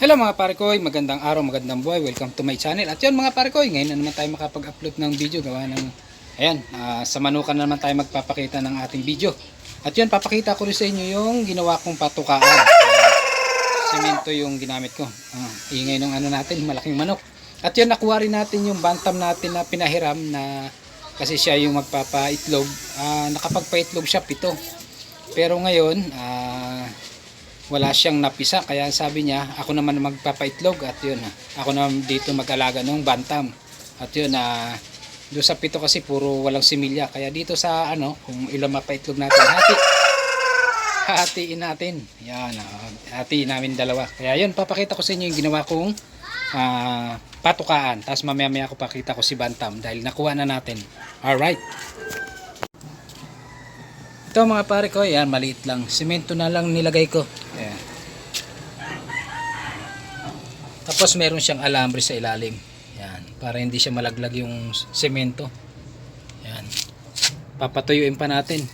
Hello mga parekoy, magandang araw, magandang buhay. Welcome to my channel. At yun mga parekoy, ngayon na naman tayo makapag-upload ng video gawa ng ayan, ah, sa manukan na naman tayo magpapakita ng ating video. At yun, papakita ko rin sa inyo yung ginawa kong patukaan. Semento yung ginamit ko. Ah, ingay ng ano natin, malaking manok. At yun, nakuha rin natin yung bantam natin na pinahiram na kasi siya yung magpapaitlog. Ah, nakapagpaitlog siya pito. Pero ngayon, ah, wala siyang napisa kaya sabi niya ako naman magpapaitlog at yun ako naman dito mag-alaga ng bantam. At yun na doon sa pito kasi puro walang similya. Kaya dito sa ano kung ilang mapaitlog natin hati hatiin natin. Yan ah, hatiin namin dalawa. Kaya yun papakita ko sa inyo yung ginawa kong ah, patukaan. Tapos mamaya maya ko pakita ko si bantam dahil nakuha na natin. Alright. Ito mga pare ko, yan maliit lang. Semento na lang nilagay ko. Ayan. Tapos meron siyang alambre sa ilalim. Yan, para hindi siya malaglag yung semento. Yan. Papatuyuin pa natin.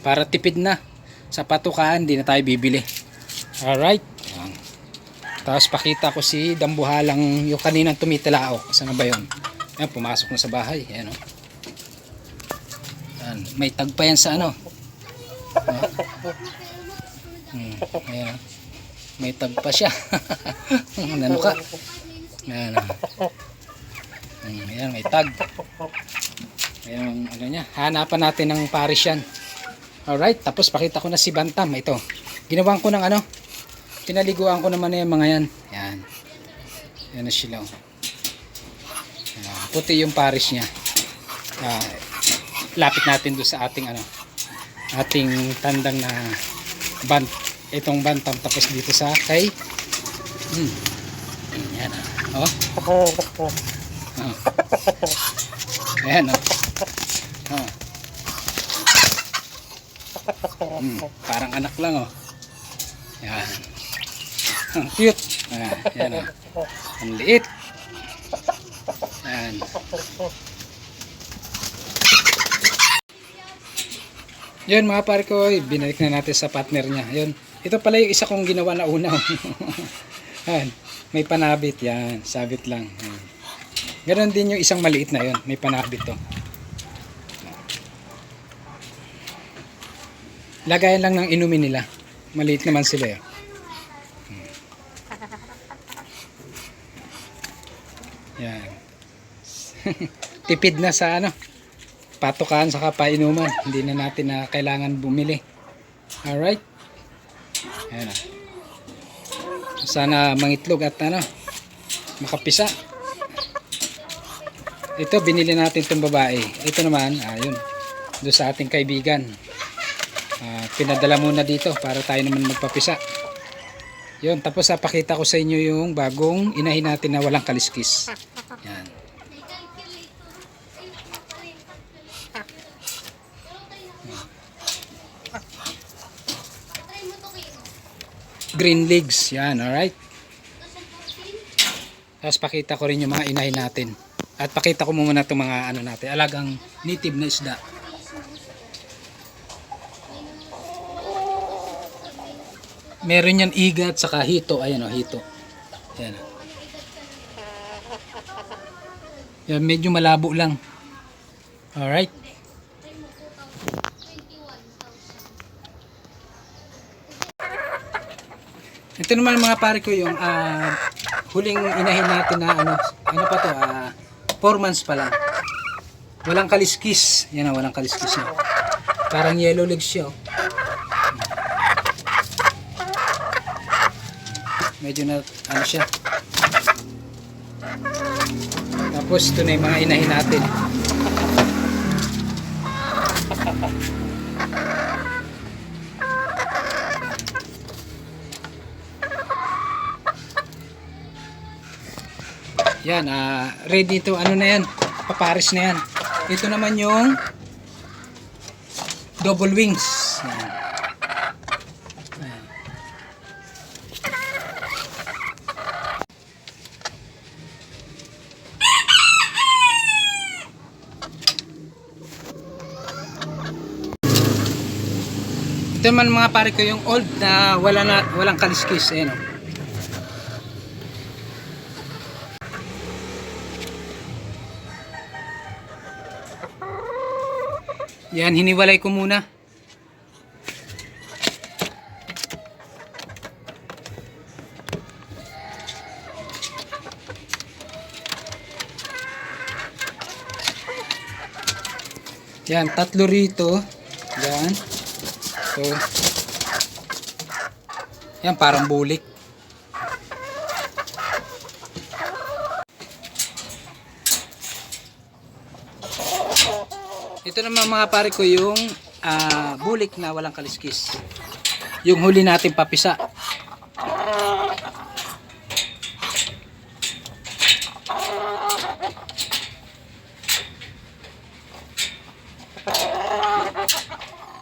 Para tipid na. Sa patukaan, hindi na tayo bibili. Alright. Yan. Tapos pakita ko si Dambuhalang yung kaninang tumitilao. Saan na ba yun? Yan, pumasok na sa bahay. Yan o. Yan, may tag yan sa ano. Hmm, ayan. May tag pa siya. ano ka? Ayan. oh. Hmm, ayan, may tag. Ayan, ano niya. Hanapan natin ng paris yan. Alright, tapos pakita ko na si Bantam. Ito. Ginawan ko ng ano. Pinaliguan ko naman na yung mga yan. Yan. Yan na sila. oh. Ayan, puti yung paris niya. Ah, lapit natin doon sa ating ano ating tandang na bant itong bantam tapos dito sa kay hmm, yan ah. oh. Oh. Ayan oh. Oh. Hmm, parang anak lang oh. Yan ang cute. Ah, yan oh. Ang liit. Yan Yun mga pare ko, eh, binalik na natin sa partner niya. Yun. Ito pala yung isa kong ginawa na una. Yan. May panabit yan. Sabit lang. Yan. Ganon din yung isang maliit na yun. May panabit to. Lagayan lang ng inumin nila. Maliit naman sila eh. Yan. Tipid na sa ano patukan sa painuman. Hindi na natin na kailangan bumili. Alright. Ayan na. Sana mangitlog at ano, makapisa. Ito, binili natin itong babae. Ito naman, ayun, doon sa ating kaibigan. Ah, pinadala muna dito para tayo naman magpapisa. Yun, tapos apakita ko sa inyo yung bagong inahin natin na walang kaliskis. Yan. Green legs yan alright. Tapos pakita ko rin yung mga inahin natin. At pakita ko muna itong mga ano natin alagang native na isda. Meron yan igat saka hito. Ayan o hito. Yan yan medyo malabo lang. Alright Ito naman mga pare ko yung ah, huling inahin natin na ano, ano pa to, ah, 4 months pa lang. Walang kaliskis. Yan na, walang kaliskis na. Parang yellow legs siya. oh. Medyo na, ano siya. Tapos ito na yung mga inahin natin. Yan, ah, ready to ano na yan, papares na yan. Ito naman yung double wings. Yan. Ito naman mga pare ko yung old na wala na walang kaliskis ayan oh. Yan, hiniwalay ko muna. Yan, tatlo rito. Yan. So, yan, parang bulik. Ito naman mga pare ko yung ah, bulik na walang kaliskis. Yung huli natin papisa.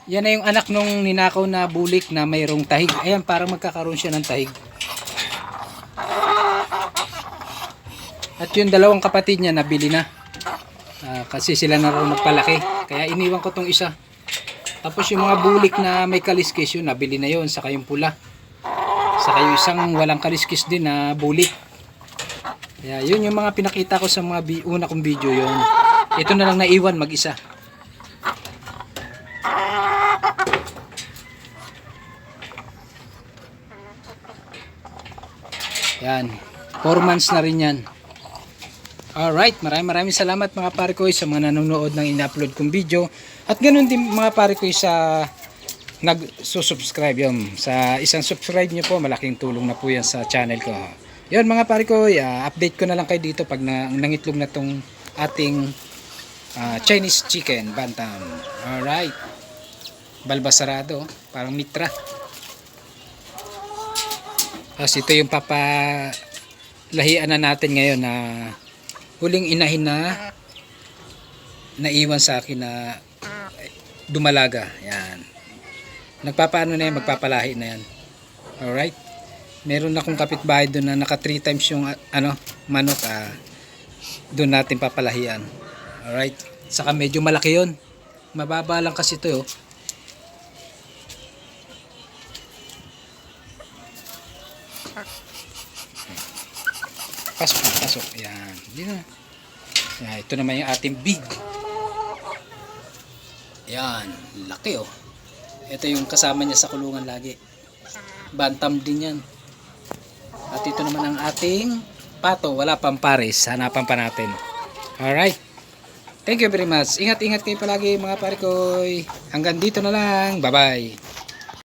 Yan na yung anak nung ninakaw na bulik na mayroong tahig. Ayan, parang magkakaroon siya ng tahig. At yung dalawang kapatid niya nabili na. Ah, kasi sila na raw nagpalaki. Kaya iniwan ko tong isa. Tapos yung mga bulik na may kaliskis yun, nabili na yun. Saka yung pula. Saka yung isang walang kaliskis din na bulik. Kaya yun yung mga pinakita ko sa mga una kong video yun. Ito na lang naiwan mag-isa. Yan. 4 months na rin yan. Alright, maraming maraming salamat mga pare ko sa mga nanonood ng in-upload kong video. At ganoon din mga pare ko sa nag-subscribe yun. Sa isang subscribe nyo po, malaking tulong na po yan sa channel ko. Yun mga pare ko, ah, update ko na lang kayo dito pag na, nangitlog na tong ating ah, Chinese chicken bantam. Alright. Balbasarado, parang mitra. Tapos ito yung papalahian na natin ngayon na huling inahin na naiwan sa akin na dumalaga. Yan. Nagpapaano na yan, magpapalahi na yan. Alright. Meron akong kapitbahay doon na naka 3 times yung ano, manok. Ah, doon natin papalahian. Alright. Saka medyo malaki yon Mababa lang kasi ito. Oh. Pasok na, pasok. Yan. Hindi na. Yan, ito naman yung ating big. Yan. Laki oh. Ito yung kasama niya sa kulungan lagi. Bantam din yan. At ito naman ang ating pato. Wala pang pares. Hanapan pa natin. Alright. Thank you very much. Ingat-ingat kayo palagi mga pare ko. Hanggang dito na lang. Bye-bye.